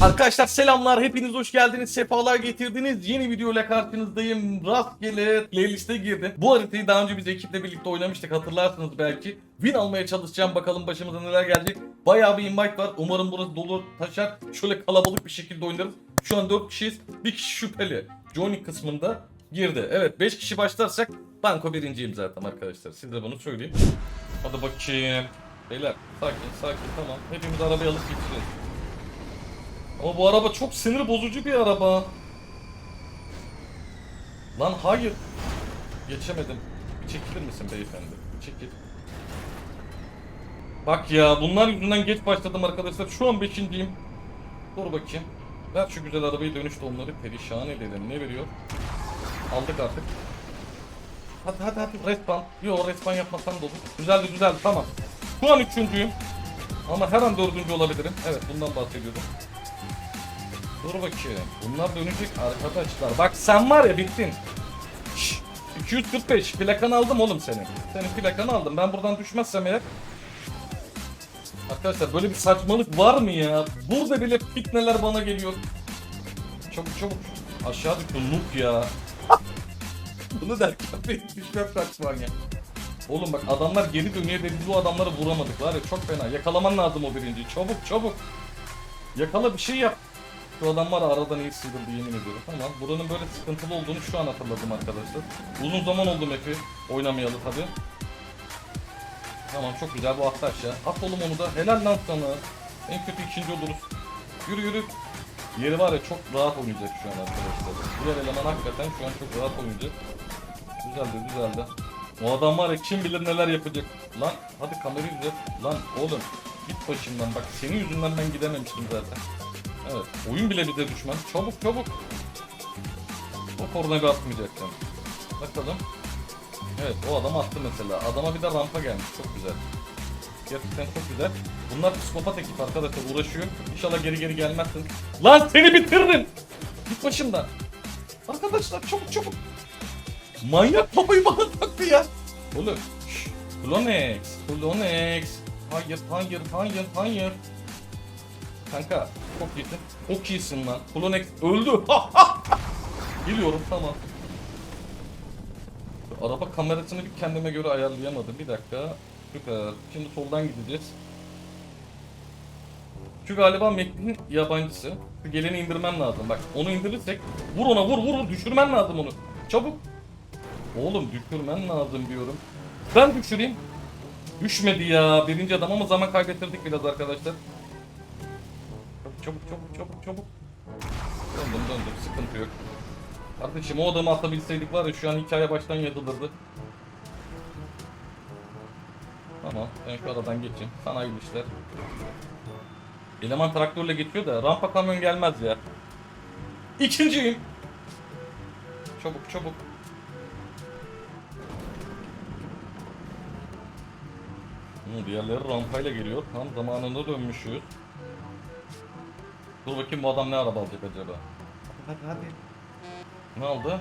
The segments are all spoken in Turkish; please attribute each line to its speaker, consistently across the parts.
Speaker 1: Arkadaşlar selamlar, hepiniz hoş geldiniz, sefalar getirdiniz. Yeni video ile karşınızdayım. Rastgele playlist'e girdim. Bu haritayı daha önce biz ekiple birlikte oynamıştık hatırlarsınız belki. Win almaya çalışacağım bakalım başımıza neler gelecek. Bayağı bir invite var. Umarım burası dolu taşar. Şöyle kalabalık bir şekilde oynarız. Şu an 4 kişiyiz. Bir kişi şüpheli. Johnny kısmında girdi. Evet 5 kişi başlarsak banko birinciyim zaten arkadaşlar. Size bunu söyleyeyim. Hadi bakayım. Beyler sakin sakin tamam. Hepimiz arabayı alıp geçeceğiz. Ama bu araba çok sinir bozucu bir araba. Lan hayır. Geçemedim. Bir çekilir misin beyefendi? Bir Çekil. Bak ya bunlar yüzünden geç başladım arkadaşlar. Şu an beşinciyim. Dur bakayım. Ver şu güzel arabayı dönüşte onları perişan edelim. Ne veriyor? Aldık artık. Hadi hadi hadi respawn. Yo respawn yapmasam da olur. Güzeldi güzeldi tamam. Şu an üçüncüyüm. Ama her an dördüncü olabilirim. Evet bundan bahsediyordum. Dur bakayım. Bunlar dönecek arkadaşlar. Bak sen var ya bittin. Şşş. 245 plakanı aldım oğlum senin. Senin plakanı aldım. Ben buradan düşmezsem eğer. Arkadaşlar böyle bir saçmalık var mı ya? Burada bile fitneler bana geliyor. Çabuk çabuk. Aşağı düştü noob ya. Bunu derken benim düşmem saçma ya. Oğlum bak adamlar geri dönüyor ve biz bu adamları vuramadık var ya çok fena. Yakalaman lazım o birinciyi. Çabuk çabuk. Yakala bir şey yap. Şu adam var aradan iyi sıyrıldı yemin ediyorum. Tamam buranın böyle sıkıntılı olduğunu şu an hatırladım arkadaşlar. Uzun zaman oldu map'i oynamayalı tabi. Tamam çok güzel bu attı aşağı. At oğlum onu da helal lan sana. En kötü ikinci oluruz. Yürü yürü. Yeri var ya çok rahat oynayacak şu an arkadaşlar. Diğer eleman hakikaten şu an çok rahat oynayacak. Güzeldi güzeldi. O adam var ya kim bilir neler yapacak. Lan hadi kamerayı düzelt. Lan oğlum git başımdan bak senin yüzünden ben gidememiştim zaten. Evet oyun bile bize düşman. Çabuk çabuk. O kornayı atmayacaktım. Bakalım. Evet o adam attı mesela. Adama bir de rampa gelmiş çok güzel. Gerçekten çok güzel. Bunlar psikopat ekip arkadaşlar uğraşıyor. İnşallah geri geri gelmezsin. Lan seni bitiririm. Git başımdan. Arkadaşlar çabuk çabuk. Manyak babayı bana taktı ya. Oğlum. şşş. Klonex. Klonex. Hayır hayır hayır hayır. Kanka çok iyisin. Çok iyisin lan. Klonex öldü. Geliyorum tamam. Araba kamerasını bir kendime göre ayarlayamadım. Bir dakika. Süper. Şimdi soldan gideceğiz. Şu galiba Mac'in yabancısı. Geleni indirmem lazım. Bak onu indirirsek vur ona vur vur düşürmen lazım onu. Çabuk. Oğlum düşürmen lazım diyorum. Ben düşüreyim. Düşmedi ya birinci adam ama zaman kaybettirdik biraz arkadaşlar. Çabuk çabuk çabuk çabuk. Döndüm döndüm sıkıntı yok. Kardeşim o adamı atabilseydik var ya şu an hikaye baştan yazılırdı. Tamam ben şu aradan geçeyim. Sana hayırlı işler. Eleman traktörle geçiyor da rampa kamyon gelmez ya. İkinciyim. Çabuk çabuk. Hı, diğerleri rampayla geliyor. Tam zamanında dönmüşüz. Dur bakayım bu adam ne araba alacak acaba? Hadi hadi hadi. Ne aldı?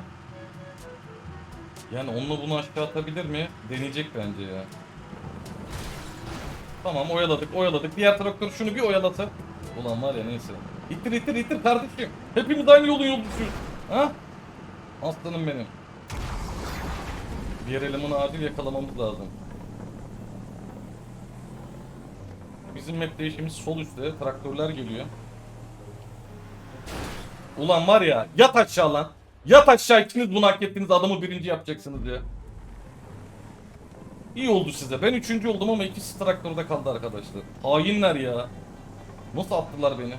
Speaker 1: Yani onunla bunu aşağı atabilir mi? Deneyecek bence ya. Tamam oyaladık oyaladık. Diğer traktör şunu bir oyalasa. Ulan var ya neyse. İttir ittir ittir kardeşim. Hepimiz aynı yolun yolcusuyuz. Ha? Aslanım benim. Diğer elemanı acil yakalamamız lazım. Bizim map değişimiz sol üstte. Traktörler geliyor. Ulan var ya yat aşağı lan. Yat aşağı ikiniz bunu hak ettiniz adamı birinci yapacaksınız ya. İyi oldu size. Ben üçüncü oldum ama ikisi traktörde kaldı arkadaşlar. Hainler ya. Nasıl attılar beni?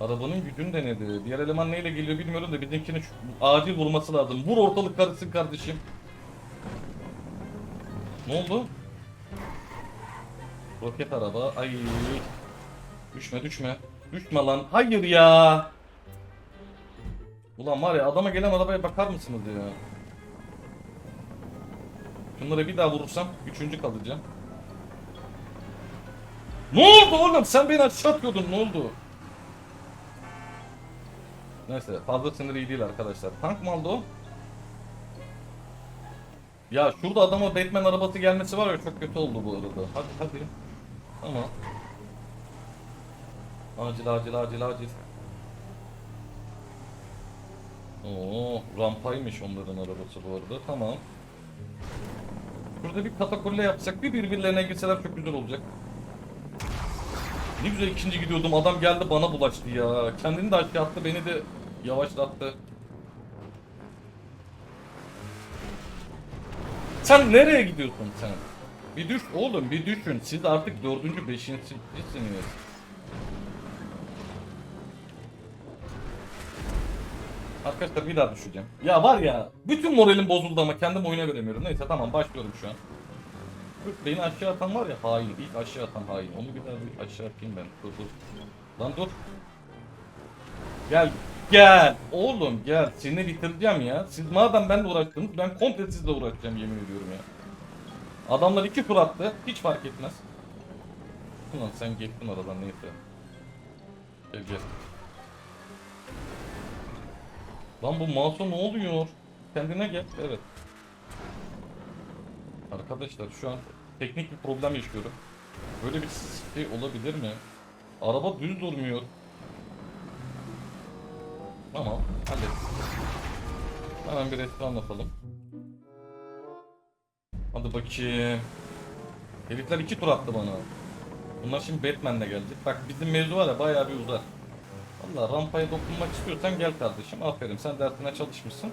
Speaker 1: Arabanın gücünü denedi. Diğer eleman neyle geliyor bilmiyorum da bizimkini acil vurması lazım. Vur ortalık karışsın kardeşim. Ne oldu? Roket araba. Ay. Düşme düşme. Düşme lan. Hayır ya. Ulan var ya adama gelen arabaya bakar mısınız ya? Şunları bir daha vurursam üçüncü kalacağım. Ne oldu oğlum? Sen beni aşağı atıyordun. Ne oldu? Neyse fazla sinir iyi değil arkadaşlar. Tank mı aldı o? Ya şurada adama Batman arabası gelmesi var ya çok kötü oldu bu arada. Hadi hadi. Tamam. Acil acil acil acil. Oo, rampaymış onların arabası bu arada. Tamam. Burada bir katakulle yapsak bir birbirlerine girseler çok güzel olacak. Ne güzel ikinci gidiyordum. Adam geldi bana bulaştı ya. Kendini de aşağı attı, beni de yavaşlattı. Sen nereye gidiyorsun sen? Bir düş oğlum bir düşün. Siz artık dördüncü, beşincisiniz. Arkadaşlar bir daha düşeceğim. Ya var ya bütün moralim bozuldu ama kendim oyuna veremiyorum. Neyse tamam başlıyorum şu an. Dur, Beni aşağı atan var ya hain. İlk aşağı atan hain. Onu bir daha bir aşağı atayım ben. Dur dur. Lan dur. Gel. Gel. Oğlum gel. Seni bitireceğim ya. Siz madem benimle uğraştınız ben komple sizle uğraşacağım yemin ediyorum ya. Adamlar iki tur attı. Hiç fark etmez. Ulan sen geçtin aradan neyse. Gel Lan bu mouse'a ne oluyor? Kendine gel. Evet. Arkadaşlar şu an teknik bir problem yaşıyorum. Böyle bir şey olabilir mi? Araba düz durmuyor. Tamam, hallettik. Hemen bir restoran yapalım. Hadi bakayım. Herifler iki tur attı bana. Bunlar şimdi Batman'le gelecek. Bak bizim mevzu var ya bayağı bir uzar. Valla rampaya dokunmak istiyorsan gel kardeşim. Aferin sen dersine çalışmışsın.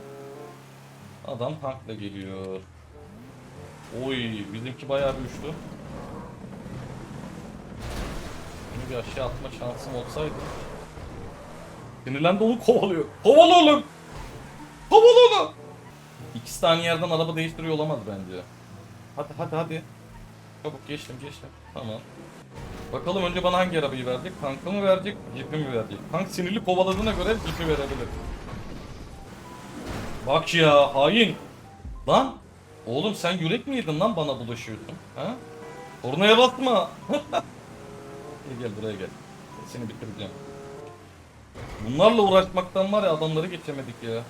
Speaker 1: Adam tankla geliyor. Oy bizimki bayağı bir uçtu. Bunu bir aşağı atma şansım olsaydı. Sinirlendi onu kovalıyor. Kovala oğlum! Kovala onu! İkisi de aynı yerden araba değiştiriyor olamaz bence. Hadi hadi hadi. Çabuk geçtim geçtim. Tamam. Bakalım önce bana hangi arabayı verecek? Tankı mı verecek? Jeep'i mi verecek? Tank sinirli kovaladığına göre Jeep'i verebilir. Bak ya hain. Lan. Oğlum sen yürek mi yedin lan bana bulaşıyorsun? Ha? Kornaya basma. gel gel buraya gel. Seni bitireceğim. Bunlarla uğraşmaktan var ya adamları geçemedik ya.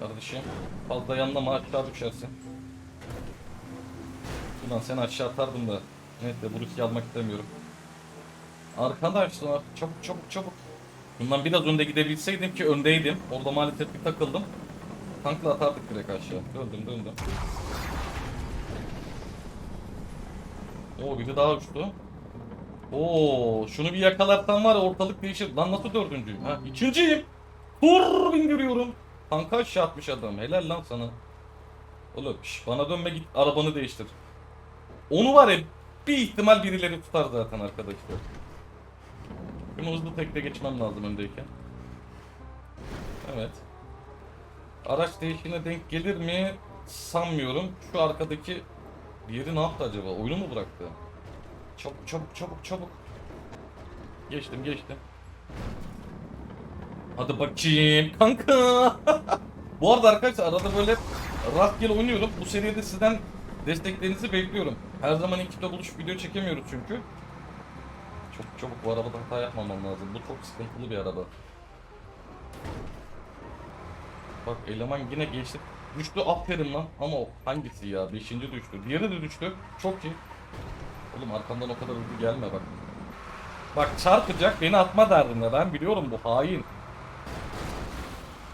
Speaker 1: Kardeşim fazla yanlama aşağı düşersin. Ulan seni aşağı atardım da. Neyse bu riski almak istemiyorum. Arkadaşlar çabuk çabuk çabuk. Bundan biraz önde gidebilseydim ki öndeydim. Orada maalesef bir takıldım. Tankla atardık direkt aşağı. Döndüm döndüm. Oo biri daha uçtu. Oo şunu bir yakalarsan var ya ortalık değişir. Lan nasıl dördüncüyüm? Ha ikinciyim. Tur bindiriyorum. Tanka aşağı atmış adam. Helal lan sana. Oğlum şş, bana dönme git arabanı değiştir. Onu var ya bir ihtimal birileri tutar zaten arkadaşlar. Şunu hızlı tekte geçmem lazım öndeyken. Evet. Araç değişine denk gelir mi? Sanmıyorum. Şu arkadaki diğeri ne yaptı acaba? Oyunu mu bıraktı? Çabuk çabuk çabuk çabuk. Geçtim geçtim. Hadi bakayım kanka. Bu arada arkadaşlar arada böyle rastgele oynuyorum. Bu seride sizden desteklerinizi bekliyorum. Her zaman ekiple buluşup video çekemiyoruz çünkü. Çok çabuk bu arabada hata yapmamam lazım. Bu çok sıkıntılı bir araba. Bak eleman yine geçti. Düştü aferin lan. Ama o hangisi ya? Beşinci düştü. Diğeri de düştü. Çok iyi. Oğlum arkamdan o kadar hızlı gelme bak. Bak çarpacak beni atma derdinde. Ben biliyorum bu hain.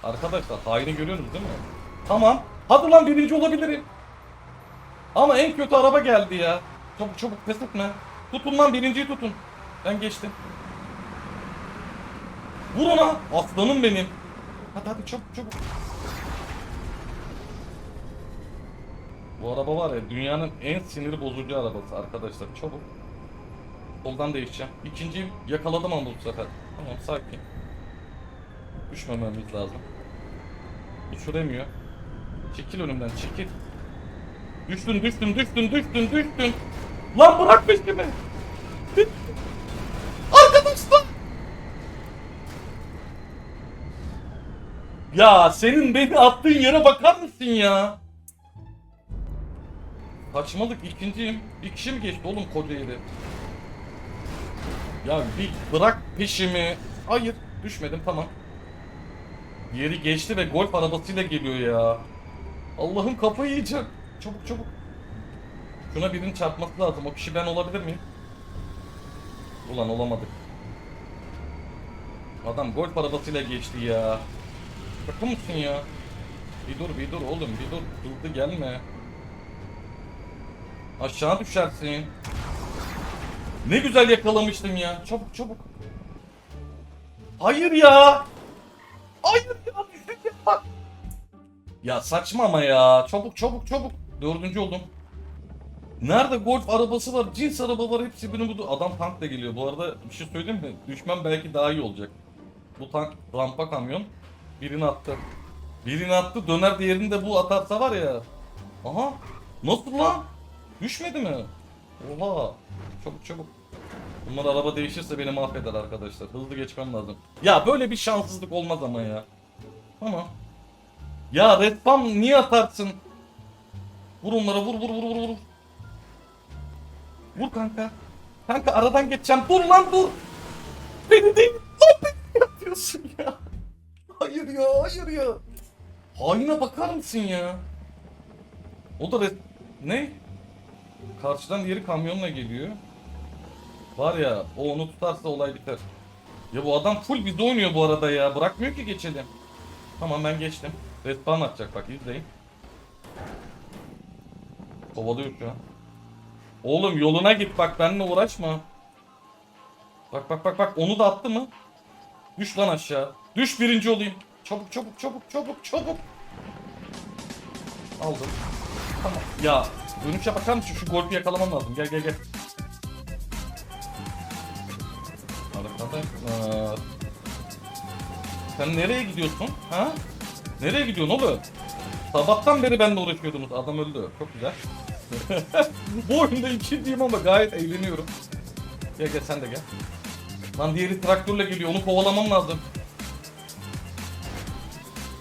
Speaker 1: Arkadaşlar haini görüyorsunuz değil mi? Tamam. Hadi lan birinci olabilirim. Ama en kötü araba geldi ya. Çabuk çabuk pes etme. Tutun lan birinciyi tutun. Ben geçtim. Vur ona. Aslanım benim. Hadi hadi çabuk çabuk. Bu araba var ya dünyanın en sinir bozucu arabası arkadaşlar. Çabuk. Soldan değişeceğim. İkinciyi yakaladım ama bu sefer. Tamam sakin. Düşmememiz lazım. Düşüremiyor. Çekil önümden çekil. Düştün düştün düştün düştün düştün. Lan bırak peşimi. Arkadaşlar. Ya senin beni attığın yere bakar mısın ya? Kaçmalık ikinciyim. Bir kişi mi geçti oğlum koca yeri? Ya bir bırak peşimi. Hayır düşmedim tamam. Yeri geçti ve golf arabasıyla geliyor ya. Allah'ım kafayı yiyeceğim. Çabuk çabuk. Şuna birinin çarpması lazım. O kişi ben olabilir miyim? Ulan olamadık. Adam golf arabasıyla geçti ya. Şaka mısın ya? Bir dur bir dur oğlum bir dur. Hızlı gelme. Aşağı düşersin. Ne güzel yakalamıştım ya. Çabuk çabuk. Hayır ya. Hayır ya ya. Ya saçma ama ya. Çabuk çabuk çabuk. Dördüncü oldum. Nerede golf arabası var, cins araba var hepsi birini buldu. Adam tankla geliyor. Bu arada bir şey söyleyeyim mi? Düşmem belki daha iyi olacak. Bu tank rampa kamyon. Birini attı. Birini attı. Döner diğerini de bu atarsa var ya. Aha. Nasıl lan? Düşmedi mi? Oha. Çabuk çabuk. Bunlar araba değişirse beni mahveder arkadaşlar. Hızlı geçmem lazım. Ya böyle bir şanssızlık olmaz ama ya. Ama. Ya respawn niye atarsın? Vur onlara vur vur vur vur vur. Vur kanka. Kanka aradan geçeceğim. Dur lan dur. Beni değil. Lan beni yapıyorsun ya. Hayır ya hayır ya. Haline bakar mısın ya? O da ne? Karşıdan diğeri kamyonla geliyor. Var ya o onu tutarsa olay biter. Ya bu adam full bizde oynuyor bu arada ya. Bırakmıyor ki geçelim. Tamam ben geçtim. Respawn atacak bak izleyin. Kovalıyor an. Oğlum yoluna git bak benimle uğraşma. Bak bak bak bak onu da attı mı? Düş lan aşağı. Düş birinci olayım. Çabuk çabuk çabuk çabuk çabuk. Aldım. Tamam. Ya dönüşe bakar mısın? Şu golfü yakalamam lazım. Gel gel gel. Arkadaşlar. Sen nereye gidiyorsun? Ha? Nereye gidiyorsun oğlum? Sabahtan beri benimle uğraşıyordunuz. Adam öldü. Çok güzel. Bu oyunda ikinciyim ama gayet eğleniyorum. Gel gel sen de gel. Lan diğeri traktörle geliyor. Onu kovalamam lazım.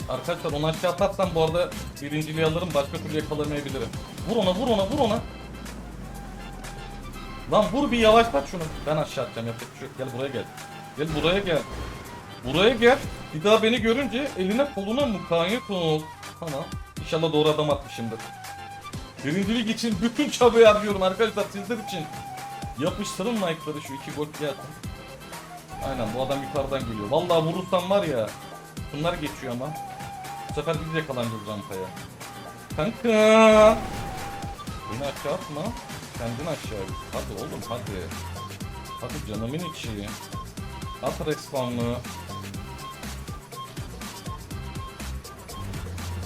Speaker 1: Arkadaşlar onu aşağı atarsam bu arada birinciliği alırım. Başka türlü yakalamayabilirim. Vur ona vur ona vur ona. Lan vur bir yavaşlat şunu. Ben aşağı atacağım yapacak bir şey. Gel buraya gel. Gel buraya gel. Buraya gel. Bir daha beni görünce eline koluna mukayyet ol. Tamam. İnşallah doğru adam atmışımdır. Birincilik için bütün çabayı harcıyorum arkadaşlar sizler için. Yapıştırın like'ları şu iki gol gelsin. Aynen bu adam yukarıdan geliyor. Vallahi vurursam var ya. Bunlar geçiyor ama. Bu sefer biz yakalanacağız rampaya. Kanka. Beni aşağı atma. Kendin aşağı git. Hadi oğlum hadi. Hadi canımın içi. At respawn'ı.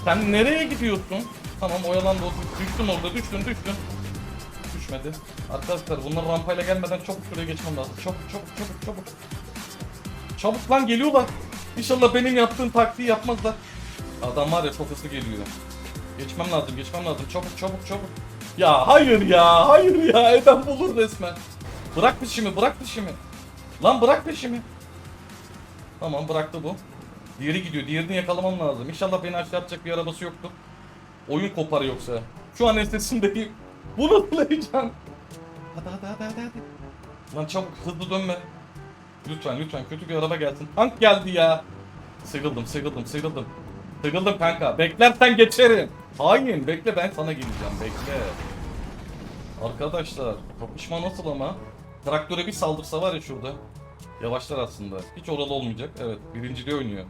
Speaker 1: Sen nereye gidiyorsun? Tamam oyalandı o. Düştün orada düştün düştün. Düşmedi. Arkadaşlar bunlar rampayla gelmeden çabuk şuraya geçmem lazım. Çabuk çabuk çabuk çabuk. Çabuk lan geliyorlar. İnşallah benim yaptığım taktiği yapmazlar. Adam var ya çok geliyor. Geçmem lazım geçmem lazım çabuk çabuk çabuk. Ya hayır ya hayır ya Eden bulur resmen. Bırak peşimi bırak peşimi. Lan bırak peşimi. Tamam bıraktı bu. Diğeri gidiyor. Diğerini yakalamam lazım. İnşallah beni aşağı atacak bir arabası yoktur. Oyun kopar yoksa. Şu an ensesindeyim. Bu nasıl heyecan? Hadi hadi hadi hadi hadi. Lan çabuk hızlı dönme. Lütfen lütfen kötü bir araba gelsin. Tank geldi ya. Sıkıldım sıkıldım sıkıldım. Sıkıldım kanka. Beklersen geçerim. Hain bekle ben sana geleceğim bekle. Arkadaşlar kapışma nasıl ama? Traktöre bir saldırsa var ya şurada. Yavaşlar aslında. Hiç oralı olmayacak. Evet birinciliği oynuyor.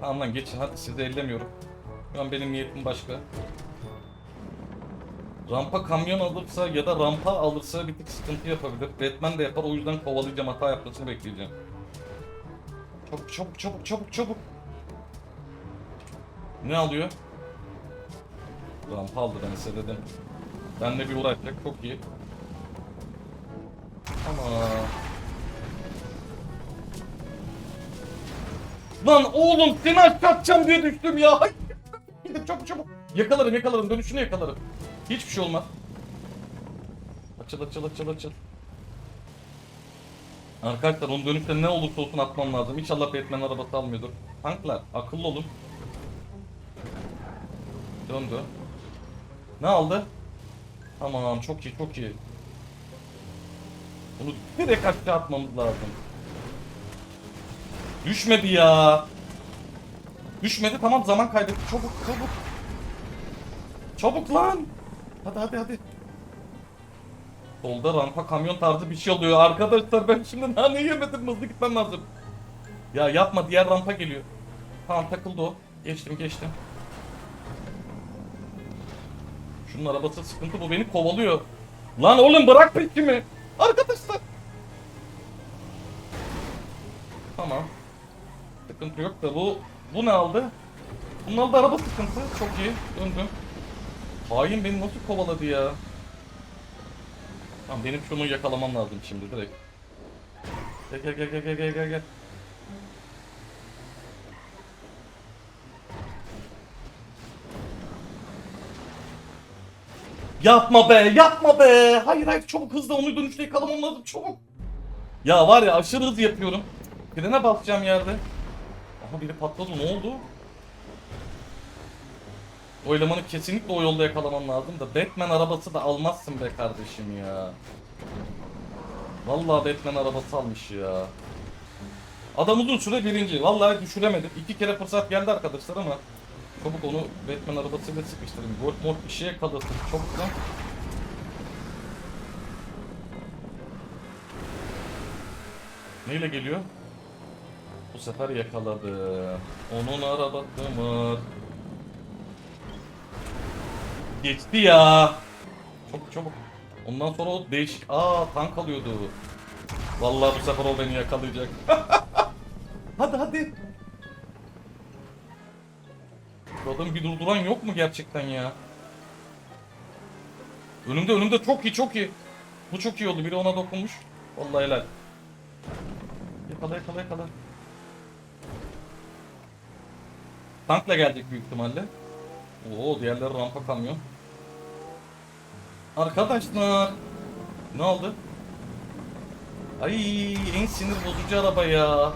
Speaker 1: Tamam lan geçin hadi sizi ellemiyorum. Şu an benim niyetim başka. Rampa kamyon alırsa ya da rampa alırsa bir tık sıkıntı yapabilir. Batman de yapar o yüzden kovalayacağım hata yapmasını bekleyeceğim. Çabuk çabuk çabuk çabuk çabuk. Ne alıyor? Rampa aldı ben size dedim. Benle bir uğraşacak çok iyi. Ama Lan oğlum seni aşağı atacağım diye düştüm ya. Hayır. Gidip çabuk çabuk. Yakalarım yakalarım dönüşünü yakalarım. Hiçbir şey olmaz. Açıl açıl açıl açıl. Arkadaşlar onun dönüşte ne olursa olsun atmam lazım. İnşallah Batman arabası almıyordur. Tanklar akıllı olun. Döndü. Ne aldı? Tamam çok iyi çok iyi. Bunu direkt aşağı atmamız lazım. Düşmedi ya. Düşmedi tamam zaman kaybetti. Çabuk çabuk. Çabuk lan. Hadi hadi hadi. Solda rampa kamyon tarzı bir şey oluyor. Arkadaşlar ben şimdi nane yemedim hızlı gitmem lazım. Ya yapma diğer rampa geliyor. Tamam takıldı o. Geçtim geçtim. Şunun arabası sıkıntı bu beni kovalıyor. Lan oğlum bırak peşimi. Arkadaşlar. Tamam. Sıkıntı yok da bu bu ne aldı? Bunun aldı araba sıkıntı. Çok iyi. Döndüm. Hain beni nasıl kovaladı ya? Tamam benim şunu yakalamam lazım şimdi direkt. Gel gel gel gel gel gel gel. Yapma be, yapma be. Hayır hayır çabuk hızlı onu dönüşte yakalamam lazım çabuk. Ya var ya aşırı hız yapıyorum. Frene basacağım yerde. Aha biri patladı ne oldu? O elemanı kesinlikle o yolda yakalamam lazım da Batman arabası da almazsın be kardeşim ya. Vallahi Batman arabası almış ya. Adam uzun süre birinci. Vallahi düşüremedik. İki kere fırsat geldi arkadaşlar ama Çabuk onu Batman arabasıyla sıkıştırın. Gold mort bir şeye kalırsın. Çabuk lan. Neyle geliyor? Bu sefer yakaladı. Onun arabası mı? Geçti ya. Çabuk çabuk. Ondan sonra o değişik... Aa tank alıyordu. Vallahi bu sefer o beni yakalayacak. hadi hadi. Bu adamı bir durduran yok mu gerçekten ya? Önümde önümde çok iyi çok iyi. Bu çok iyi oldu. Biri ona dokunmuş. Vallahi helal. Yakala yakala yakala. Tankla gelecek büyük ihtimalle. Oo diğerleri rampa kamyon. Arkadaşlar. Ne oldu? Ay en sinir bozucu araba ya.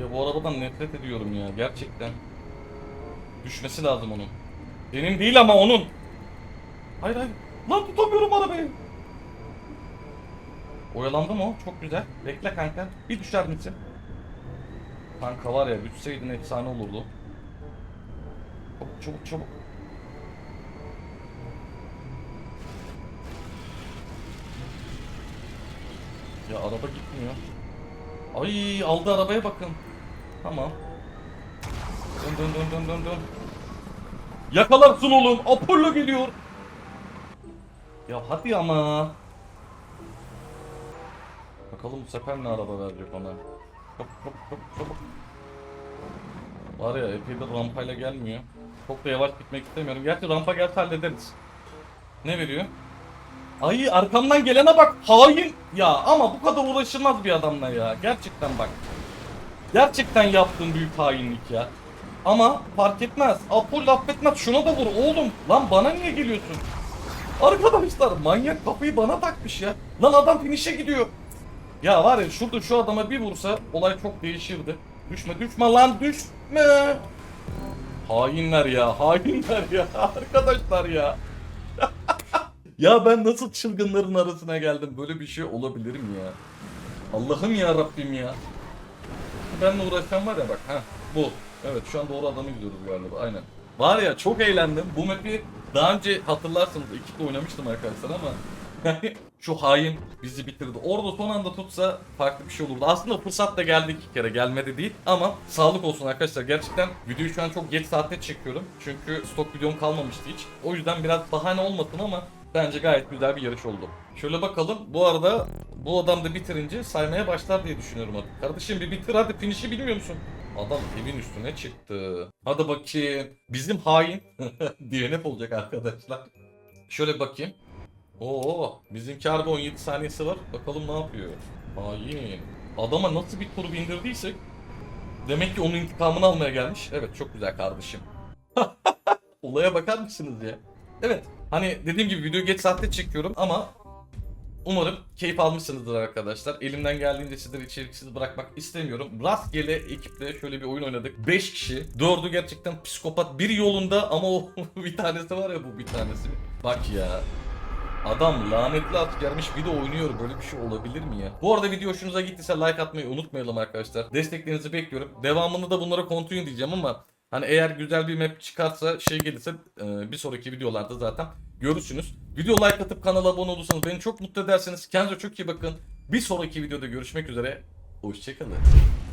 Speaker 1: Ya bu arabadan nefret ediyorum ya gerçekten. Düşmesi lazım onun. Benim değil ama onun. Hayır hayır. Lan tutamıyorum arabayı. Oyalandı mı o? Çok güzel. Bekle kanka. Bir düşer misin? Kanka var ya düşseydin efsane olurdu. Çabuk çabuk çabuk. Ya araba gitmiyor. Ay aldı arabaya bakın. Tamam. Dön dön dön dön dön dön. Yakalarsın oğlum. Apollo geliyor. Ya hadi ama. Bakalım bu sefer ne araba verecek ona. Var ya epeydir rampayla gelmiyor. Çok da yavaş gitmek istemiyorum. Gerçi rampa gelse hallederiz. Ne veriyor? Ay arkamdan gelene bak hain. Ya ama bu kadar uğraşılmaz bir adamla ya. Gerçekten bak. Gerçekten yaptığın büyük hainlik ya. Ama fark etmez. Apollo affetmez şuna da vur oğlum. Lan bana niye geliyorsun? Arkadaşlar manyak kafayı bana takmış ya. Lan adam finish'e gidiyor ya var ya şurada şu adama bir vursa olay çok değişirdi düşme düşme lan düşme hainler ya hainler ya arkadaşlar ya ya ben nasıl çılgınların arasına geldim? Böyle bir şey olabilir mi ya? Allah'ım ya Rabbim ya. Benle uğraşan var ya bak ha bu. Evet şu an doğru adamı gidiyoruz galiba aynen. Var ya çok eğlendim. Bu map'i daha önce hatırlarsınız ekiple oynamıştım arkadaşlar ama şu hain bizi bitirdi. Orada son anda tutsa farklı bir şey olurdu. Aslında fırsat da geldi iki kere gelmedi değil ama sağlık olsun arkadaşlar. Gerçekten videoyu şu an çok geç saatte çekiyorum. Çünkü stok videom kalmamıştı hiç. O yüzden biraz bahane olmasın ama Bence gayet güzel bir yarış oldu. Şöyle bakalım. Bu arada bu adam da bitirince saymaya başlar diye düşünüyorum artık. Kardeşim bir bitir hadi finish'i bilmiyor musun? Adam evin üstüne çıktı. Hadi bakayım. Bizim hain DNF olacak arkadaşlar. Şöyle bakayım. Oo, bizimki harbi 17 saniyesi var. Bakalım ne yapıyor. Hain. Adama nasıl bir tur bindirdiysek demek ki onun intikamını almaya gelmiş. Evet çok güzel kardeşim. Olaya bakar mısınız ya? Evet. Hani dediğim gibi videoyu geç saatte çekiyorum ama umarım keyif almışsınızdır arkadaşlar. Elimden geldiğince sizleri içeriksiz bırakmak istemiyorum. Rastgele ekiple şöyle bir oyun oynadık. 5 kişi. 4'ü gerçekten psikopat. Biri yolunda ama o bir tanesi var ya bu bir tanesi. Bak ya. Adam lanetli at gelmiş bir de oynuyor. Böyle bir şey olabilir mi ya? Bu arada video hoşunuza gittiyse like atmayı unutmayalım arkadaşlar. Desteklerinizi bekliyorum. Devamını da bunlara continue diyeceğim ama Hani eğer güzel bir map çıkarsa şey gelirse e, bir sonraki videolarda zaten görürsünüz. Video like atıp kanala abone olursanız beni çok mutlu edersiniz. Kendinize çok iyi bakın. Bir sonraki videoda görüşmek üzere. Hoşçakalın.